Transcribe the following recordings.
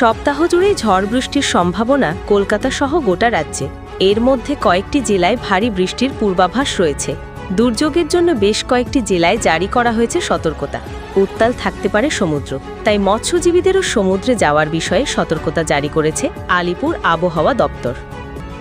সপ্তাহ জুড়েই ঝড় বৃষ্টির সম্ভাবনা কলকাতা সহ গোটা রাজ্যে। এর মধ্যে কয়েকটি জেলায় ভারী বৃষ্টির পূর্বাভাস রয়েছে। দুর্যোগের জন্য বেশ কয়েকটি জেলায় জারি করা হয়েছে সতর্কতা। উত্তাল থাকতে পারে সমুদ্র। তাই মৎস্যজীবীদেরও সমুদ্রে যাওয়ার বিষয়ে সতর্কতা জারি করেছে আলিপুর আবহাওয়া দপ্তর।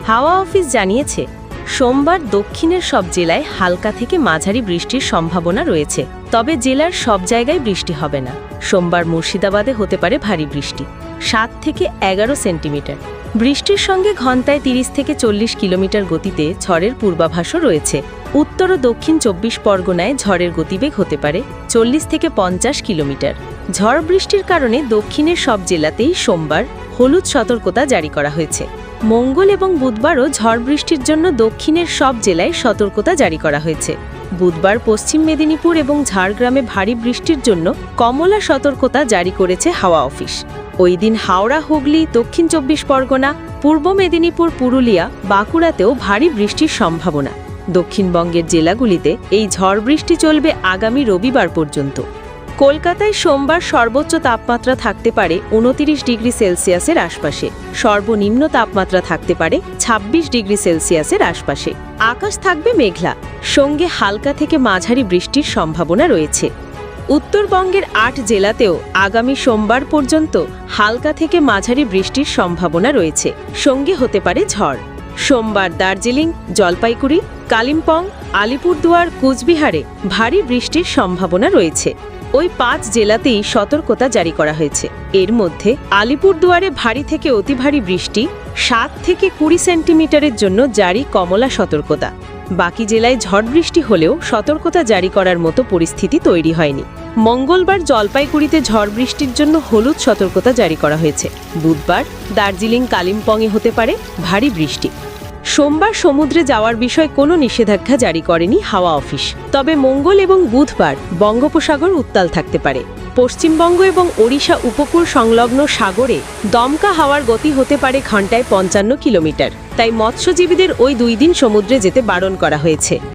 হাওয়া অফিস জানিয়েছে, সোমবার দক্ষিণের সব জেলায় হালকা থেকে মাঝারি বৃষ্টির সম্ভাবনা রয়েছে। তবে জেলার সব জায়গায় বৃষ্টি হবে না। সোমবার মুর্শিদাবাদে হতে পারে ভারী বৃষ্টি। সাত থেকে এগারো সেন্টিমিটার। বৃষ্টির সঙ্গে ঘন্টায় তিরিশ থেকে চল্লিশ কিলোমিটার গতিতে ঝড়ের পূর্বাভাসও রয়েছে। উত্তর ও দক্ষিণ চব্বিশ পরগনায় ঝড়ের গতিবেগ হতে পারে চল্লিশ থেকে পঞ্চাশ কিলোমিটার। ঝড় বৃষ্টির কারণে দক্ষিণের সব জেলাতেই সোমবার হলুদ সতর্কতা জারি করা হয়েছে। মঙ্গল এবং বুধবারও ঝড় বৃষ্টির জন্য দক্ষিণের সব জেলায় সতর্কতা জারি করা হয়েছে। বুধবার পশ্চিম মেদিনীপুর এবং ঝাড়গ্রামে ভারী বৃষ্টির জন্য কমলা সতর্কতা জারি করেছে হাওয়া অফিস। ওই দিন হাওড়া, হুগলি, দক্ষিণ চব্বিশ পরগনা, পূর্ব মেদিনীপুর, পুরুলিয়া, বাঁকুড়াতেও ভারী বৃষ্টির সম্ভাবনা। দক্ষিণবঙ্গের জেলাগুলিতে এই ঝড় বৃষ্টি চলবে আগামী রবিবার পর্যন্ত। কলকাতায় সোমবার সর্বোচ্চ তাপমাত্রা থাকতে পারে উনতিরিশ ডিগ্রি সেলসিয়াসের আশপাশে। সর্বনিম্ন তাপমাত্রা থাকতে পারে ২৬ ডিগ্রি সেলসিয়াসের আশপাশে। আকাশ থাকবে মেঘলা। সঙ্গে হালকা থেকে মাঝারি বৃষ্টির সম্ভাবনা রয়েছে। উত্তরবঙ্গের আট জেলাতেও আগামী সোমবার পর্যন্ত হালকা থেকে মাঝারি বৃষ্টির সম্ভাবনা রয়েছে। সঙ্গে হতে পারে ঝড়। সোমবার দার্জিলিং, জলপাইগুড়ি, কালিম্পং, আলিপুরদুয়ার, কুচবিহারে ভারী বৃষ্টির সম্ভাবনা রয়েছে। ওই পাঁচ জেলাতেই সতর্কতা জারি করা হয়েছে। এর মধ্যে আলিপুরদুয়ারে ভারী থেকে অতি ভারী বৃষ্টি, সাত থেকে কুড়ি সেন্টিমিটারের জন্য জারি কমলা সতর্কতা। বাকি জেলায় ঝড় বৃষ্টি হলেও সতর্কতা জারি করার মতো পরিস্থিতি তৈরি হয়নি। মঙ্গলবার জলপাইগুড়িতে ঝড় বৃষ্টির জন্য হলুদ সতর্কতা জারি করা হয়েছে। বুধবার দার্জিলিং কালিম্পংয়ে হতে পারে ভারী বৃষ্টি। সোমবার সমুদ্রে যাওয়ার বিষয়ে কোনো নিষেধাজ্ঞা জারি করেনি হাওয়া অফিস। তবে মঙ্গল এবং বুধবার বঙ্গোপসাগর উত্তাল থাকতে পারে। পশ্চিমবঙ্গ এবং ওড়িশা উপকূল সংলগ্ন সাগরে দমকা হাওয়ার গতি হতে পারে ঘন্টায় পঞ্চান্ন কিলোমিটার। তাই মৎস্যজীবীদের ওই দুই দিন সমুদ্রে যেতে বারণ করা হয়েছে।